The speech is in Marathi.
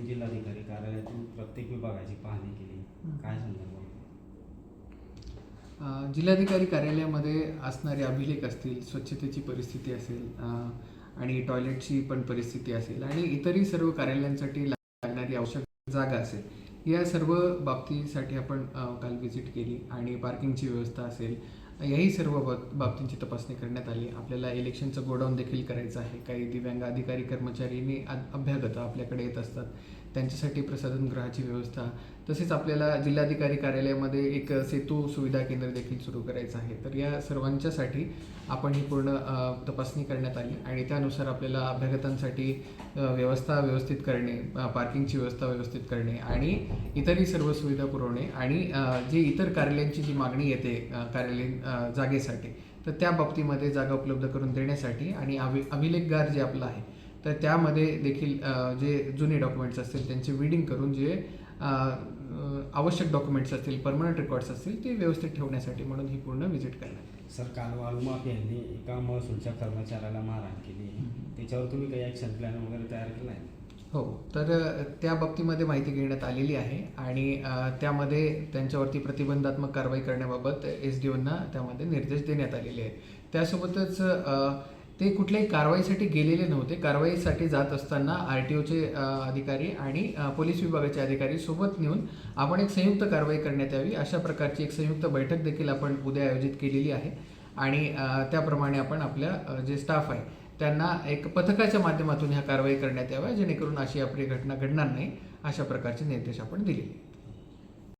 तुम्ही जिल्हाधिकारी कार्यालयातून प्रत्येक विभागाची पाहणी केली. काय संदर्भ जिल्हाधिकारी कार्यालयामध्ये असणारे अभिलेख असतील स्वच्छतेची परिस्थिती असेल आणि टॉयलेटची पण परिस्थिती असेल आणि इतरही सर्व कार्यालयांसाठी लागणारी आवश्यक जागा असेल या सर्व बाबतीसाठी आपण काल व्हिजिट केली आणि पार्किंगची व्यवस्था असेल याही सर्व बाब- बाबतींची तपासणी करण्यात आली. आपल्याला इलेक्शनचं गोडाऊन देखील करायचं आहे. काही दिव्यांग अधिकारी कर्मचारीने अभ्यागत आपल्याकडे येत असतात. त्यांच्यासाठी प्रसाधनगृहाची व्यवस्था. तसेच आपल्याला जिल्हाधिकारी कार्यालयामध्ये एक सेतू सुविधा केंद्र देखील सुरू करायचं आहे. तर या सर्वांच्यासाठी आपण ही पूर्ण तपासणी करण्यात आली आणि त्यानुसार आपल्याला अभ्यागतांसाठी व्यवस्था व्यवस्थित करणे पार्किंगची व्यवस्था व्यवस्थित करणे आणि इतरही सर्व सुविधा पुरवणे आणि जे जी इतर कार्यालयांची जी मागणी येते कार्यालयीन जागेसाठी. तर त्या बाबतीमध्ये जागा उपलब्ध करून देण्यासाठी आणि अभि अभिलेखगार जे आपलं आहे तर त्यामध्ये देखील जे जुने डॉक्युमेंट्स असतील त्यांचे विडिंग करून जे आवश्यक डॉक्युमेंट्स असतील परमनंट रेकॉर्ड्स असतील ते व्यवस्थित ठेवण्यासाठी म्हणून ही पूर्ण व्हिजिट करण्यात आली. सर काल वाळूमाफियांनी एका महसूलच्या कर्मचाऱ्याला मारहाण केली. त्याच्यावर तुम्ही काही ॲक्शन प्लॅन वगैरे तयार केला आहे हो तर त्या बाबतीमध्ये माहिती घेण्यात आलेली आहे आणि त्यामध्ये त्यांच्यावरती प्रतिबंधात्मक कारवाई करण्याबाबत एस डी ओना त्यामध्ये निर्देश देण्यात आलेले आहेत. त्यासोबतच ते कुठल्याही कारवाईसाठी गेलेले नव्हते. कारवाईसाठी जात असताना आर टी ओचे अधिकारी आणि पोलीस विभागाचे अधिकारी सोबत नेऊन आपण एक संयुक्त कारवाई करण्यात यावी अशा प्रकारची एक संयुक्त बैठक देखील आपण उद्या आयोजित केलेली आहे. आणि त्याप्रमाणे आपण आपल्या जे स्टाफ आहे त्यांना एक पथकाच्या माध्यमातून ह्या कारवाई करण्यात याव्या जेणेकरून अशी आपली घटना घडणार नाही अशा प्रकारचे निर्देश आपण दिलेले